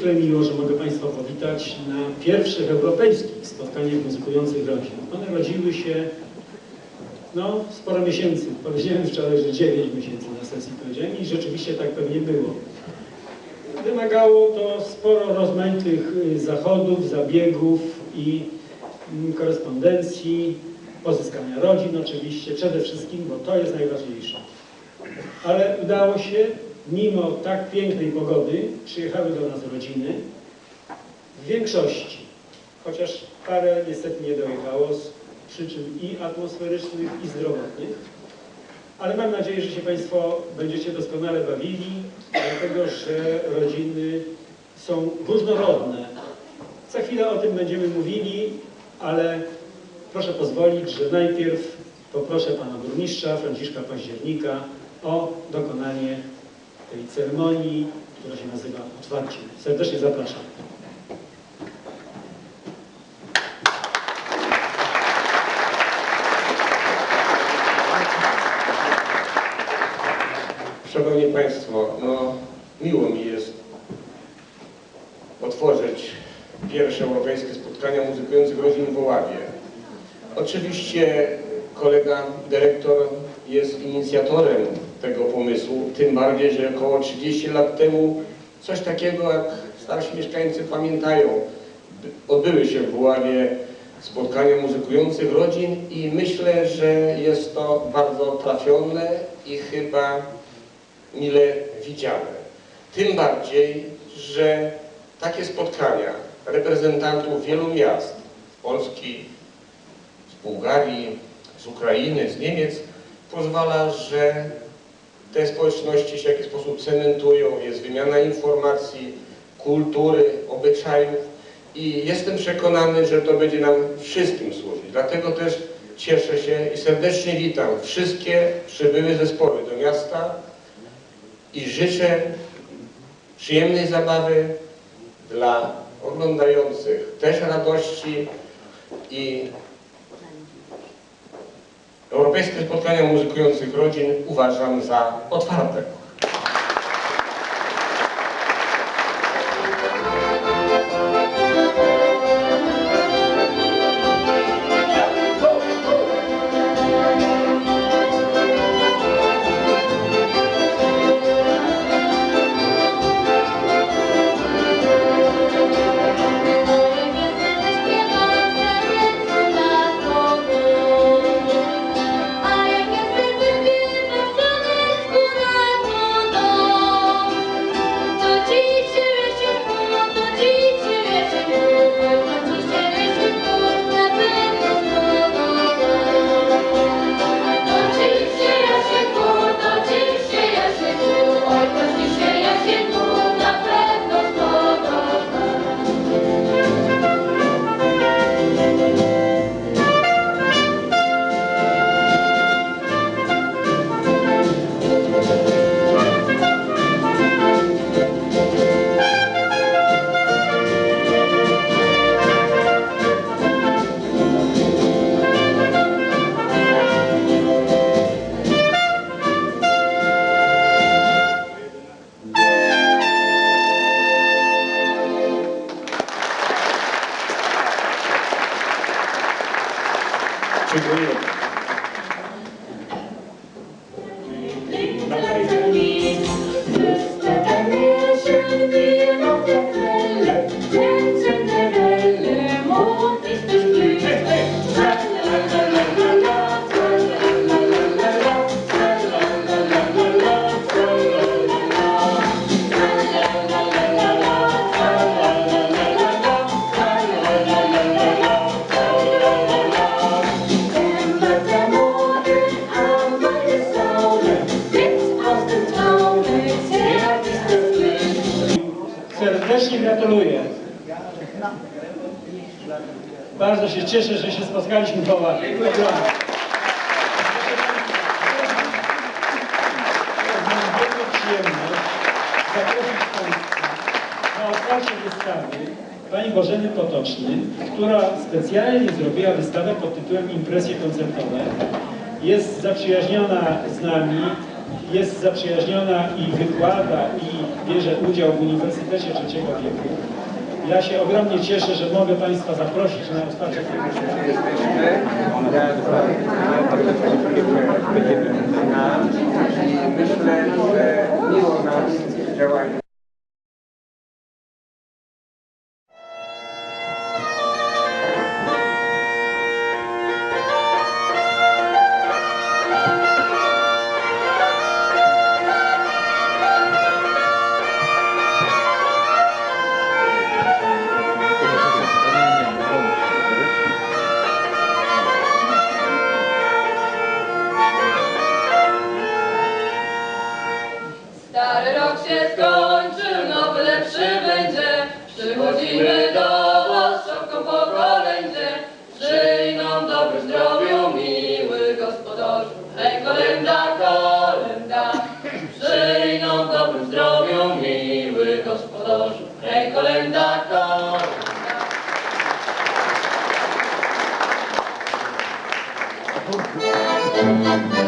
Niezwykle miło, że mogę Państwa powitać na pierwszych europejskich spotkaniach muzykujących rodzin. One rodziły się no, sporo miesięcy. Powiedziałem wczoraj, że 9 miesięcy na sesji powiedziałem i rzeczywiście tak pewnie było. Wymagało to sporo rozmaitych y, zachodów, zabiegów i mm, korespondencji, pozyskania rodzin oczywiście, przede wszystkim, bo to jest najważniejsze. Ale udało się, mimo tak pięknej pogody, przyjechały do nas rodziny, w większości, chociaż parę niestety nie dojechało z przyczyn i atmosferycznych, i zdrowotnych, ale mam nadzieję, że się Państwo będziecie doskonale bawili, dlatego że rodziny są różnorodne. Za chwilę o tym będziemy mówili, ale proszę pozwolić, że najpierw poproszę Pana Burmistrza Franciszka Października o dokonanie tej ceremonii, która się nazywa otwarciem. Serdecznie zapraszam. Szanowni Państwo, no miło mi jest otworzyć pierwsze europejskie spotkania muzykujących rodzin w Oławie. Oczywiście kolega dyrektor jest inicjatorem tego pomysłu, tym bardziej, że około 30 lat temu coś takiego, jak starsi mieszkańcy pamiętają, odbyły się w Oławie spotkania muzykujących rodzin i myślę, że jest to bardzo trafione i chyba mile widziane. Tym bardziej, że takie spotkania reprezentantów wielu miast, z Polski, z Bułgarii, z Ukrainy, z Niemiec, pozwala, że te społeczności się w jakiś sposób cementują, jest wymiana informacji, kultury, obyczajów i jestem przekonany, że to będzie nam wszystkim służyć. Dlatego też cieszę się i serdecznie witam wszystkie przybyłe zespoły do miasta, i życzę przyjemnej zabawy dla oglądających, też radości i Europejskie Spotkania Muzykujących Rodzin uważam za otwarte. Gratuluję. Bardzo się cieszę, że się spotkaliśmy w Oławie. Dziękuję przyjemność zaprosić Państwa na otwarcie wystawy Pani Bożeny Potoczny, która specjalnie zrobiła wystawę pod tytułem Impresje koncertowe. Jest zaprzyjaźniona z nami, jest zaprzyjaźniona i wykłada i bierze udział w Uniwersytecie Trzeciego Wieku. Ja się ogromnie cieszę, że mogę Państwa zaprosić na otwarcie tego jesteśmy. I myślę, że miło nas działanie. Música